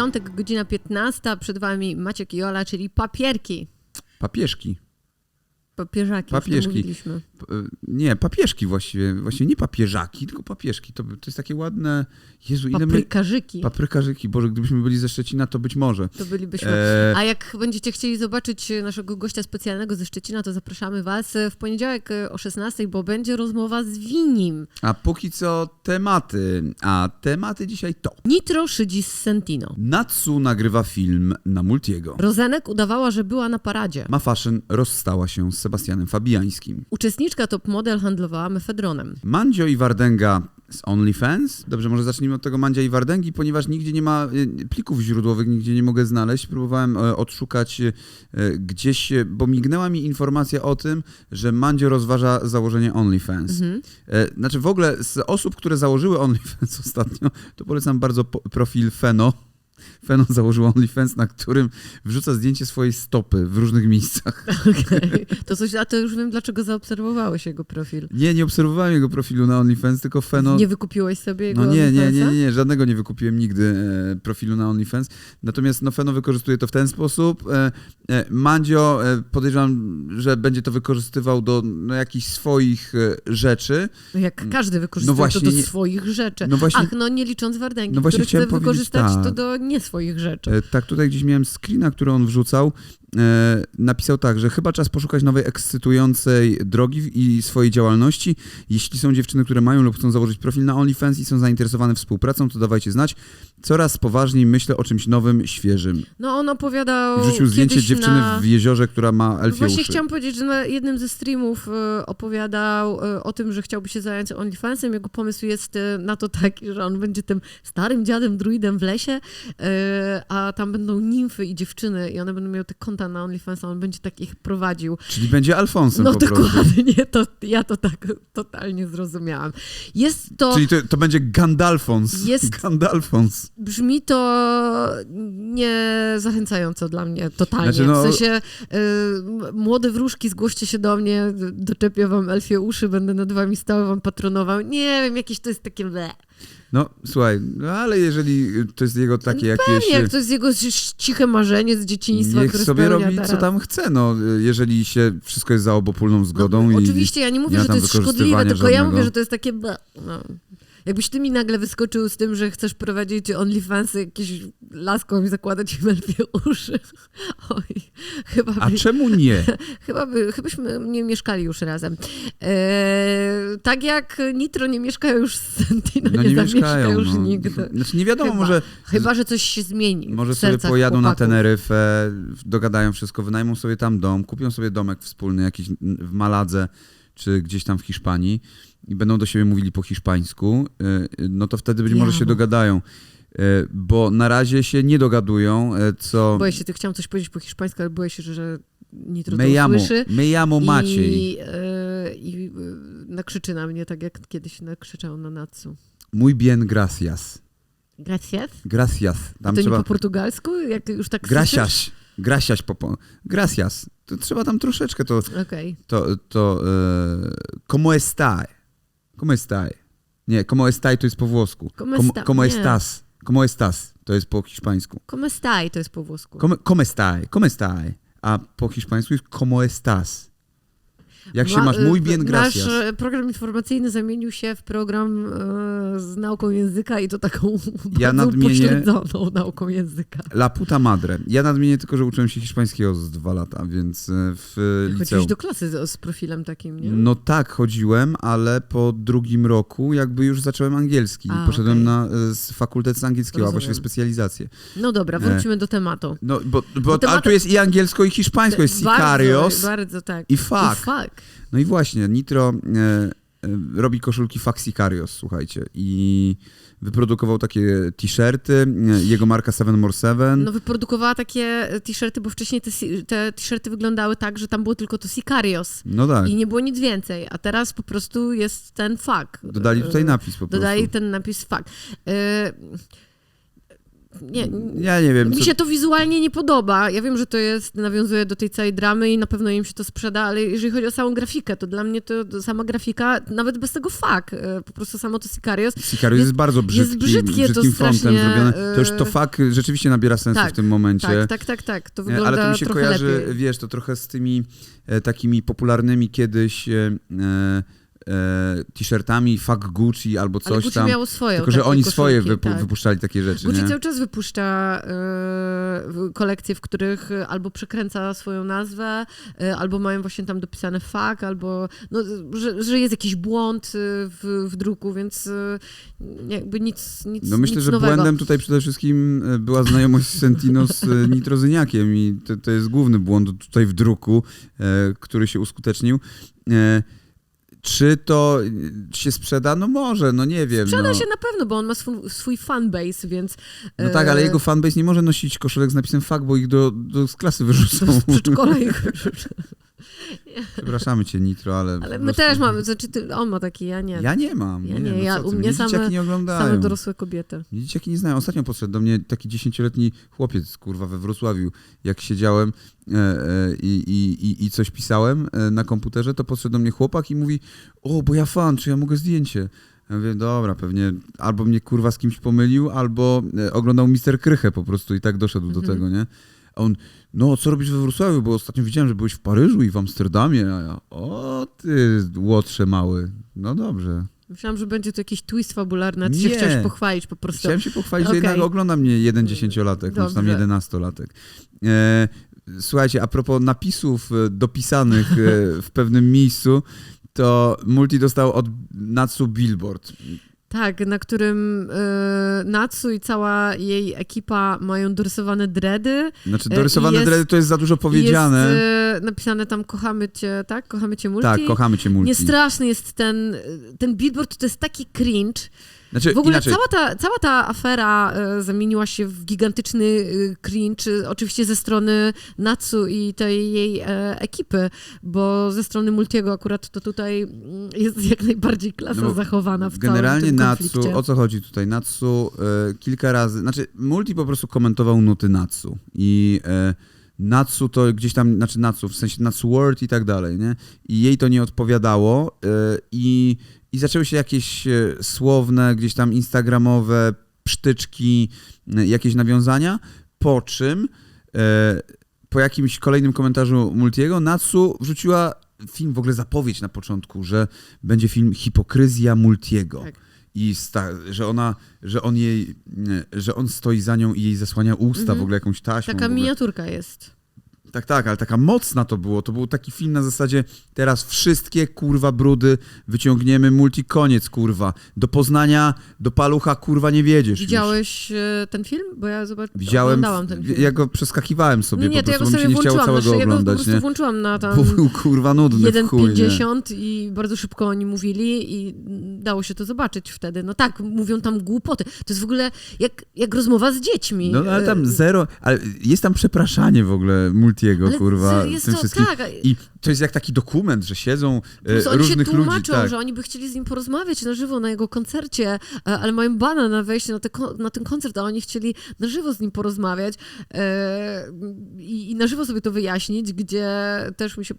piątek, godzina 15. Przed wami Maciek i Ola, czyli papierki. Papieżki. Papieżaki, Papieżki. e, Nie, papieżki właściwie. Właśnie nie papieżaki, tylko papieżki. To, to jest takie ładne... Jezu, ile my... Paprykarzyki. Paprykarzyki. Boże, gdybyśmy byli ze Szczecina, to być może. To bylibyśmy. E, A jak będziecie chcieli zobaczyć naszego gościa specjalnego ze Szczecina, to zapraszamy Was w poniedziałek e, o 16, bo będzie rozmowa z Winim. A póki co tematy. A tematy dzisiaj to. Nitro szydzi z Sentino. Natsu nagrywa film na Multiego. Rozenek udawała, że była na paradzie. Ma Fashion rozstała się z Sebastianem Fabiańskim. Uczestniczka top model handlowała mefedronem. Mandzio i Wardęga z OnlyFans. Dobrze, może zacznijmy od tego Mandzia i Wardęgi, ponieważ nigdzie nie ma e, plików źródłowych, nigdzie nie mogę znaleźć. Próbowałem e, odszukać e, gdzieś, bo mignęła mi informacja o tym, że Mandzio rozważa założenie OnlyFans. Mhm. Znaczy w ogóle z osób, które założyły OnlyFans ostatnio, to polecam bardzo profil Feno. Feno założył OnlyFans, na którym wrzuca zdjęcie swojej stopy w różnych miejscach. Okej. To coś, a to już wiem, dlaczego zaobserwowałeś jego profil. Nie, nie obserwowałem jego profilu na OnlyFans, tylko Feno... Nie wykupiłeś sobie jego No nie, nie, nie, nie, nie, żadnego nie wykupiłem nigdy e, profilu na OnlyFans. Natomiast no, Feno wykorzystuje to w ten sposób. E, e, Mandzio e, podejrzewam, że będzie to wykorzystywał do no, jakichś swoich e, rzeczy. No Jak każdy wykorzystuje No właśnie, to do nie- swoich rzeczy. No właśnie, Ach, no nie licząc Wardęgi, No właśnie który chce wykorzystać to tak. do nie swoich rzeczy. e, tak tutaj gdzieś miałem screena, który on wrzucał. E, napisał tak, że chyba czas poszukać nowej ekscytującej drogi i swojej działalności. Jeśli są dziewczyny, które mają lub chcą założyć profil na OnlyFans i są zainteresowane współpracą, to dawajcie znać. Coraz poważniej myślę o czymś nowym, świeżym. No on opowiadał wrzucił zdjęcie dziewczyny na... w jeziorze, która ma elfie Właśnie uszy. chciałam powiedzieć, że na jednym ze streamów e, opowiadał e, o tym, że chciałby się zająć OnlyFansem. Jego pomysł jest na to taki, że on będzie tym starym dziadem, druidem w lesie, a tam będą nimfy i dziewczyny i one będą miały te konta na OnlyFansa, on będzie tak ich prowadził. Czyli będzie Alfonsem No dokładnie, to, ja to tak totalnie zrozumiałam. Jest to... Czyli to, to będzie Gandalfons. Jest- Gandalfons. Brzmi to nie zachęcająco dla mnie, totalnie. Znaczy, no- W sensie, y, młode wróżki, zgłoście się do mnie, doczepię wam elfie uszy, będę nad wami stał, wam patronował. Nie wiem, jakieś to jest takie... Ble. No słuchaj, no ale jeżeli to jest jego takie jakieś... Pewnie, jak to jest jego ciche marzenie z dzieciństwa, Niech które sobie robi teraz. co tam chce, no jeżeli się wszystko jest za obopólną zgodą no, i... Oczywiście, ja nie mówię, nie że to jest szkodliwe, tylko ja żadnego. mówię, że to jest takie... No. Jakbyś ty mi nagle wyskoczył z tym, że chcesz prowadzić OnlyFansy jakieś laską i zakładać im elfie uszy. Oj, chyba A by, czemu nie? chyba by, chybaśmy nie mieszkali już razem. Eee, tak jak Nitro nie mieszkają już z Sentino, No nie, nie mieszkają. już No. nigdy. Znaczy nie wiadomo, Chyba. może, Chyba, że coś się zmieni może sobie pojadą na chłopaków. Teneryfę, dogadają wszystko, wynajmą sobie tam dom, kupią sobie domek wspólny jakiś w Maladze czy gdzieś tam w Hiszpanii i będą do siebie mówili po hiszpańsku, y, no to wtedy być może się dogadają. Y, Bo na razie się nie dogadują, y, co Boję się, ty chciałam coś powiedzieć po hiszpańsku, ale boję się, że Nitro me to llamo, usłyszy. me llamo Maciej. I, e, i nakrzyczy na mnie, tak jak kiedyś nakrzyczał na Natsu. Muy bien, gracias. Gracias? Gracias. A Tam to trzeba... nie po portugalsku? Jak już tak słyszysz? Gracias. Gracias po... po- Gracias. To trzeba tam troszeczkę to... Okej. to, to e, como está? Como está? Nie, como está to jest po włosku. Como Como, como estás? Como estás? To jest po hiszpańsku. Como stai to jest po włosku. Como, como está? Como está? A po hiszpańsku jest como estás. Jak się Ma- masz? E, bien, gracias. Nasz e, program informacyjny zamienił się w program e, z nauką języka i to taką Ja nadmienię- nauką języka. La puta madre. Ja nadmienię tylko, że uczyłem się hiszpańskiego z dwa lata, więc e, w Chodziłeś do klasy z, z profilem takim, nie? No tak, chodziłem, ale po drugim roku jakby już zacząłem angielski. A, Poszedłem okej. na e, z fakultet z angielskiego, a Rozumiem. właściwie specjalizację. No dobra, wróćmy do tematu. No, bo, bo temat- ale tu jest i angielsko, i hiszpańsko, jest Sicarios Bardzo, bardzo tak. i fuck. I fuck. No i właśnie, Nitro e, e, robi koszulki fuck Sicarios, słuchajcie. I wyprodukował takie t-shirty, e, jego marka Seven More Seven. No wyprodukowała takie t-shirty, bo wcześniej te, t-shirty wyglądały tak, że tam było tylko to Sicarios No tak, i nie było nic więcej, a teraz po prostu jest ten fuck. dodali tutaj napis po prostu. Dodali ten napis fuck. E, nie, Ja nie wiem, mi co... się to wizualnie nie podoba. Ja wiem, że to jest, nawiązuje do tej całej dramy i na pewno im się to sprzeda, ale jeżeli chodzi o samą grafikę, to dla mnie to, to sama grafika, nawet bez tego fakt, po prostu samo to Sicarius, Sicarius jest, jest- bardzo brzydki, brzydkie to brzydkim fontem strasznie, zrobione. To już to e, fakt rzeczywiście nabiera sensu tak, w tym momencie. tak, tak, tak, tak, to E, wygląda Ale to mi się kojarzy, lepiej. wiesz, to trochę z tymi e, takimi popularnymi kiedyś e, e, e, t-shirtami fuck Gucci albo Ale coś Gucci tam. miało swoją Tylko, że oni swoje koszulki, wypu- tak. wypuszczali takie rzeczy, Gucci nie? cały czas wypuszcza e, kolekcje, w których e, albo przekręca swoją nazwę, e, albo mają właśnie tam dopisane fuck, albo no, że, że jest jakiś błąd e, w, w druku, więc e, jakby nic, nic No myślę, nic że nowego. błędem tutaj przede wszystkim e, była znajomość Sentino z e, Nitrozyniakiem i to, to jest główny błąd tutaj w druku, e, który się uskutecznił. Czy to się sprzeda? No może, no nie wiem. Sprzeda no. się na pewno, bo on ma swój, swój fanbase, więc... No tak, ale e, jego fanbase nie może nosić koszulek z napisem fuck, bo ich do, do z klasy wyrzucą. W przedszkole ich Przepraszamy cię, Nitro, ale. Ale my prostu- też mamy, znaczy ty, on ma taki, ja nie. Ja nie mam. Ja nie, nie, no ja- u mnie same- nie oglądają. Same dorosłe kobiety. Mnie Dzieciaki nie znają. Ostatnio podszedł do mnie taki dziesięcioletni chłopiec, kurwa, we Wrocławiu. Jak siedziałem e, e, i, i, i, i coś pisałem e, na komputerze, to podszedł do mnie chłopak i mówi, o, bo ja fan, czy ja mogę zdjęcie? Ja mówię, dobra, pewnie albo mnie kurwa z kimś pomylił, albo e, oglądał Mister Krychę po prostu i tak doszedł do Mhm. tego, nie? A on, no co robisz we Wrocławiu, bo ostatnio widziałem, że byłeś w Paryżu i w Amsterdamie, a ja, o ty łotrze mały, no dobrze. Myślałam, że będzie to jakiś twist fabularny, a ty Nie. się chciałeś pochwalić po prostu. Chciałem się pochwalić, Okej. że jednak ogląda mnie jeden dziesięciolatek, niż tam jedenastolatek. E, słuchajcie, a propos napisów e, dopisanych e, w pewnym miejscu, to Multi dostał od Natsu Billboard. Tak, na którym y, Natsu i cała jej ekipa mają dorysowane dready. Znaczy, E, dorysowane jest- dready to jest za dużo powiedziane. Jest y, napisane tam kochamy cię, tak? Kochamy cię multi. tak, kochamy cię Multi. Nie straszny jest ten, ten billboard, to jest taki cringe. Znaczy, W ogóle inaczej, cała ta, cała ta afera e, zamieniła się w gigantyczny e, cringe, e, oczywiście ze strony Natsu i tej jej e, ekipy, bo ze strony Multiego akurat to tutaj mm, jest jak najbardziej klasa No zachowana w Generalnie całym tym Natsu, konflikcie. o co chodzi tutaj? Natsu e, kilka razy, znaczy Multi po prostu komentował nuty Natsu i e, Natsu to gdzieś tam, znaczy Natsu, w sensie Natsu World i tak dalej, nie? I jej to nie odpowiadało i, i zaczęły się jakieś e, słowne, gdzieś tam instagramowe psztyczki, e, jakieś nawiązania, po czym e, po jakimś kolejnym komentarzu Multiego Natsu wrzuciła film, w ogóle zapowiedź na początku, że będzie film Hipokryzja Multiego. Tak. I sta, że ona, że on jej, że on stoi za nią i jej zasłania usta Mhm. w ogóle jakąś taśmą. Taka miniaturka jest. Tak, tak, ale taka mocna to było. To był taki film na zasadzie teraz wszystkie kurwa brudy wyciągniemy, multi koniec kurwa. Do Poznania, do Palucha kurwa nie wiedziesz. już. Widziałeś e, ten film? Bo ja zobacz, Widziałem, ten film. ja go przeskakiwałem sobie nie, po to ja prostu, go bo mi się sobie nie chciało włączyłam, całego znaczy, ja go po oglądać, prostu nie? włączyłam na tam Bo był kurwa nudny w chuj, nie? 1,50 i bardzo szybko oni mówili i dało się to zobaczyć wtedy. No tak, mówią tam głupoty. To jest w ogóle jak, jak rozmowa z dziećmi. No ale tam E, zero, ale jest tam przepraszanie w ogóle Multiego, ale kurwa, jest tym to, wszystkim. tak, I to jest jak taki dokument, że siedzą e, Plus oni różnych się tłumaczą, ludzi. Tak. że oni by chcieli z nim porozmawiać na żywo na jego koncercie, e, ale mają bana na wejście na, te, na ten koncert, a oni chcieli na żywo z nim porozmawiać e, i, i na żywo sobie to wyjaśnić, gdzie też mi się,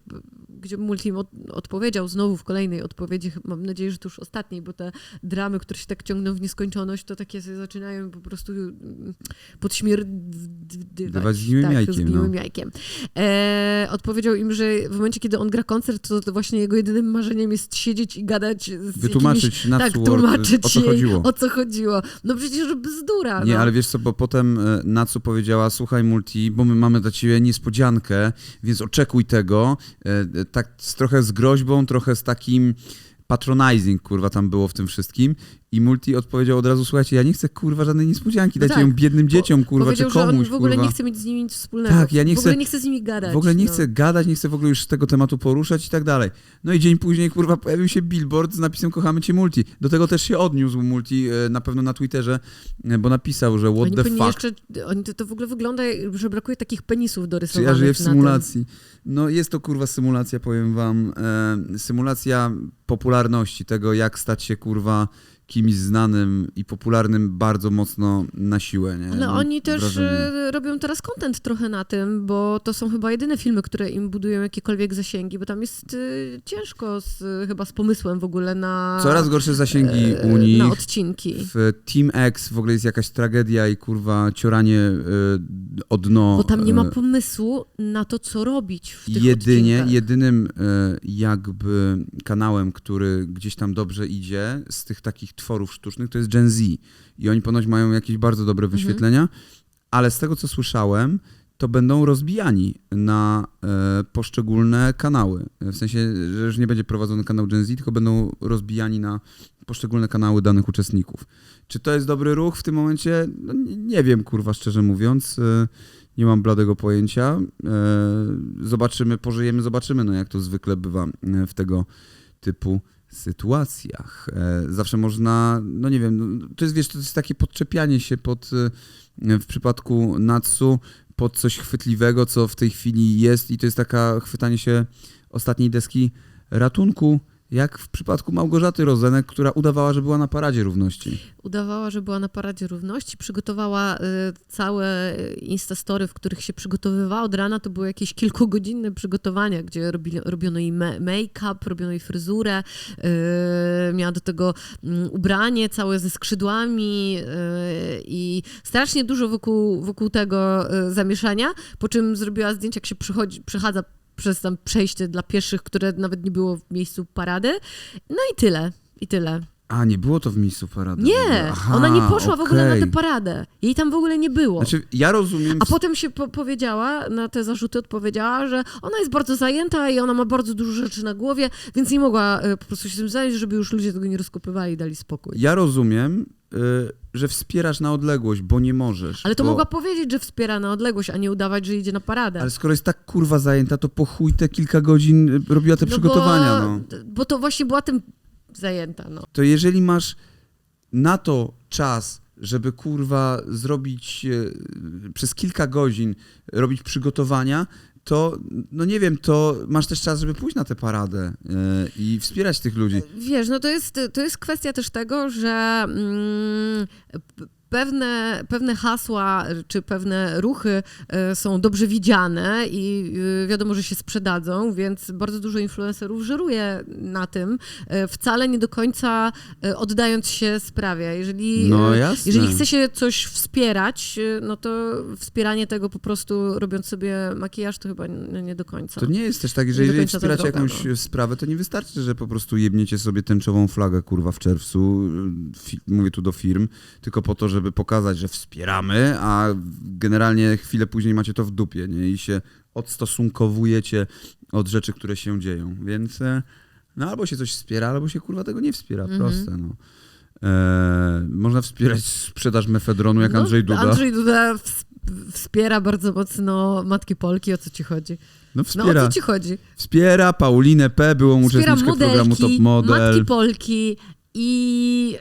gdzie Multi im od, odpowiedział znowu w kolejnej odpowiedzi, mam nadzieję, że to już ostatniej, bo te dramy, które się tak ciągną w nieskończoność, to takie się zaczynają po prostu mm, podśmierdywać. Dawać zgniłym tak, jajkiem, zgniłym no. jajkiem. E, odpowiedział im, że w momencie, kiedy on gra koncert, to, to właśnie jego jedynym marzeniem jest siedzieć i gadać z jakimiś Wytłumaczyć na tak, tłumaczyć o co jej, chodziło. o co chodziło. No przecież bzdura. Nie, no. ale wiesz co, bo potem e, Natsu powiedziała, słuchaj Multi, bo my mamy dla ciebie niespodziankę, więc oczekuj tego. Tak z, trochę z groźbą, trochę z takim patronizing, kurwa, tam było w tym wszystkim. I Multi odpowiedział od razu, słuchajcie, ja nie chcę, kurwa, żadnej niespodzianki, No dajcie tak. ją biednym dzieciom, kurwa, czy komuś, że on w ogóle kurwa. nie chce mieć z nimi nic wspólnego. Tak, ja nie w ogóle chcę- nie chce z nimi gadać. W ogóle nie no. chcę gadać, nie chcę w ogóle już z tego tematu poruszać i tak dalej. No i dzień później, kurwa, pojawił się billboard z napisem Kochamy cię Multi. Do tego też się odniósł Multi, e, na pewno na Twitterze, e, bo napisał, że what Oni the fuck. jeszcze, oni, to, to w ogóle wygląda, że brakuje takich penisów Czy dorysowanych ja żyję w symulacji? No jest to kurwa symulacja, powiem wam. E, symulacja popularności tego, jak stać się kurwa kimś znanym i popularnym bardzo mocno na siłę. Nie? Ale Mam oni też wrażenie. e, robią teraz content trochę na tym, bo to są chyba jedyne filmy, które im budują jakiekolwiek zasięgi, bo tam jest e, ciężko z, chyba z pomysłem w ogóle na, Coraz gorsze zasięgi e, u nich. na odcinki. W Team X w ogóle jest jakaś tragedia i kurwa cioranie y, o dno. Bo tam nie ma y, pomysłu na to, co robić w tych Jedynie, odcinkach. jedynym y, jakby kanałem, który gdzieś tam dobrze idzie z tych takich tworów sztucznych, to jest Gen Z. I oni ponoć mają jakieś bardzo dobre Mhm. wyświetlenia, ale z tego co słyszałem, to będą rozbijani na e, poszczególne kanały. W sensie, że już nie będzie prowadzony kanał Gen Z, tylko będą rozbijani na poszczególne kanały danych uczestników. Czy to jest dobry ruch w tym momencie? No, nie, nie wiem, kurwa, szczerze mówiąc. E, nie mam bladego pojęcia. E, zobaczymy, pożyjemy, zobaczymy, no jak to zwykle bywa e, w tego typu sytuacjach. E, zawsze można, no nie wiem, to jest, wiesz, to jest takie podczepianie się pod, e, w przypadku Natsu, pod coś chwytliwego, co w tej chwili jest i to jest taka chwytanie się ostatniej deski ratunku, jak w przypadku Małgorzaty Rozenek, która udawała, że była na paradzie równości. Udawała, że była na Paradzie Równości, przygotowała y, całe instastory, w których się przygotowywała od rana. To były jakieś kilkugodzinne przygotowania, gdzie robiono jej make-up, robiono jej fryzurę, y, miała do tego mm, ubranie całe ze skrzydłami y, i strasznie dużo wokół, wokół tego zamieszania, po czym zrobiła zdjęcia, jak się przychodzi, przechadza przez tam przejście dla pieszych, które nawet nie było w miejscu parady. No i tyle, i tyle. A, nie było to w miejscu parady. Nie, Aha, ona nie poszła w ogóle na tę paradę. Jej tam w ogóle nie było. Znaczy, ja rozumiem... A potem się po powiedziała, na te zarzuty odpowiedziała, że ona jest bardzo zajęta i ona ma bardzo dużo rzeczy na głowie, więc nie mogła e, po prostu się tym zająć, żeby już ludzie tego nie rozkopywali i dali spokój. Ja rozumiem, y, że wspierasz na odległość, bo nie możesz. Ale to bo... mogła powiedzieć, że wspiera na odległość, a nie udawać, że idzie na paradę. Ale skoro jest tak kurwa zajęta, to po chuj te kilka godzin y, robiła te przygotowania, bo, no. Bo to właśnie była tym zajęta, no. To jeżeli masz na to czas, żeby kurwa zrobić e, przez kilka godzin robić przygotowania, to no nie wiem, to masz też czas, żeby pójść na tę paradę e, i wspierać tych ludzi. Wiesz, no to jest, to jest kwestia też tego, że mm, pewne, pewne hasła czy pewne ruchy e, są dobrze widziane i e, wiadomo, że się sprzedadzą, więc bardzo dużo influencerów żeruje na tym, e, wcale nie do końca oddając się sprawie. Jeżeli, No jeżeli chce się coś wspierać, no to wspieranie tego po prostu robiąc sobie makijaż, to chyba nie, do końca. To nie jest też tak, że jeżeli wspieracie jakąś no. sprawę, to nie wystarczy, że po prostu jebniecie sobie tęczową flagę, kurwa, w czerwcu, mówię tu do firm, tylko po to, żeby pokazać, że wspieramy, a generalnie chwilę później macie to w dupie, nie? I się odstosunkowujecie od rzeczy, które się dzieją, więc e, no albo się coś wspiera, albo się, kurwa, tego nie wspiera, Mhm. proste, no. E, można wspierać sprzedaż mefedronu, jak No, Andrzej Duda. Andrzej Duda ws- wspiera bardzo mocno Matki Polki. O co ci chodzi? No No o wspiera, co ci chodzi? wspiera Paulinę P., byłą Wspiera uczestniczkę programu Top modelki, Model. Matki Polki i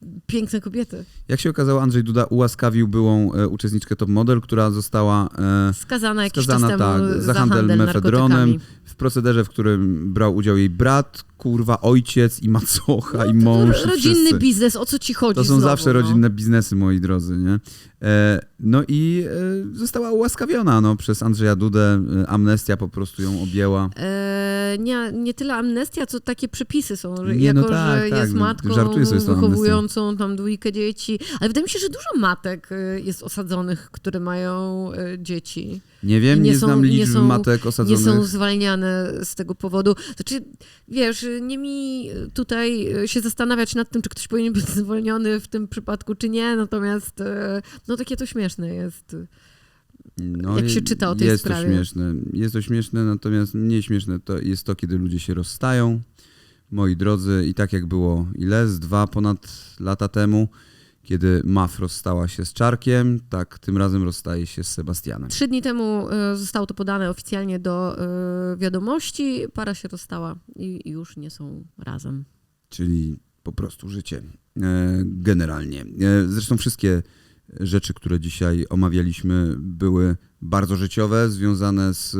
yy, piękne kobiety. Jak się okazało, Andrzej Duda ułaskawił byłą e, uczestniczkę Top Model, która została e, Skazana jakiś skazana czas temu tak, za handel mefedronem narkotykami. Procederze, w którym brał udział jej brat, kurwa, ojciec i macocha i No, mąż. i Rodzinny wszyscy. biznes, o co ci chodzi To są znowu, zawsze no? rodzinne biznesy, moi drodzy, nie? E, no i e, została ułaskawiona no, przez Andrzeja Dudę. E, amnestia po prostu ją objęła. E, nie, nie tyle amnestia, co takie przepisy są, że Nie, jako, no tak, że tak, jest no, matką wychowującą tam dwójkę dzieci. Ale wydaje mi się, że dużo matek e, jest osadzonych, które mają e, dzieci. Nie wiem, I nie, nie są- znam nie liczb są- matek nie osadzonych. są zwalniane z tego powodu. Znaczy, wiesz, nie mi tutaj się zastanawiać nad tym, czy ktoś powinien być zwolniony w tym przypadku, czy nie, natomiast e, no takie to śmieszne jest. No, Jak się czyta o tej jest sprawie. to śmieszne. Jest to śmieszne, natomiast mniej śmieszne to jest to, kiedy ludzie się rozstają. Moi drodzy, i tak jak było ile? Z dwa ponad lata temu, kiedy Maf rozstała się z Czarkiem, tak tym razem rozstaje się z Sebastianem. Trzy dni temu e, zostało to podane oficjalnie do e, wiadomości. Para się rozstała i już nie są razem. Czyli po prostu życie. E, generalnie. Zresztą wszystkie rzeczy, które dzisiaj omawialiśmy, były bardzo życiowe, związane z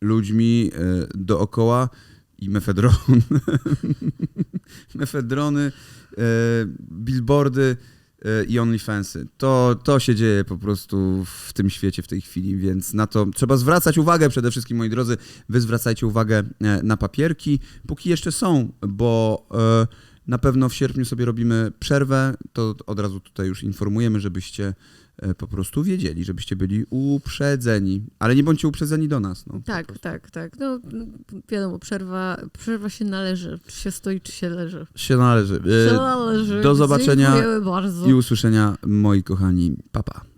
ludźmi dookoła i mefedron. Mefedrony. billboardy i OnlyFansy. To, to się dzieje po prostu w tym świecie w tej chwili, więc na to trzeba zwracać uwagę przede wszystkim, moi drodzy. Wy zwracajcie uwagę e, na papierki, póki jeszcze są, bo e, na pewno w sierpniu sobie robimy przerwę. To od razu tutaj już informujemy, żebyście po prostu wiedzieli, żebyście byli uprzedzeni. Ale nie bądźcie uprzedzeni do nas. No, Tak, prostu. tak, tak. No wiadomo, przerwa, przerwa się należy. Czy się stoi, czy się leży. Się należy. E, Się należy. do zobaczenia i usłyszenia, moi kochani. Papa. Pa.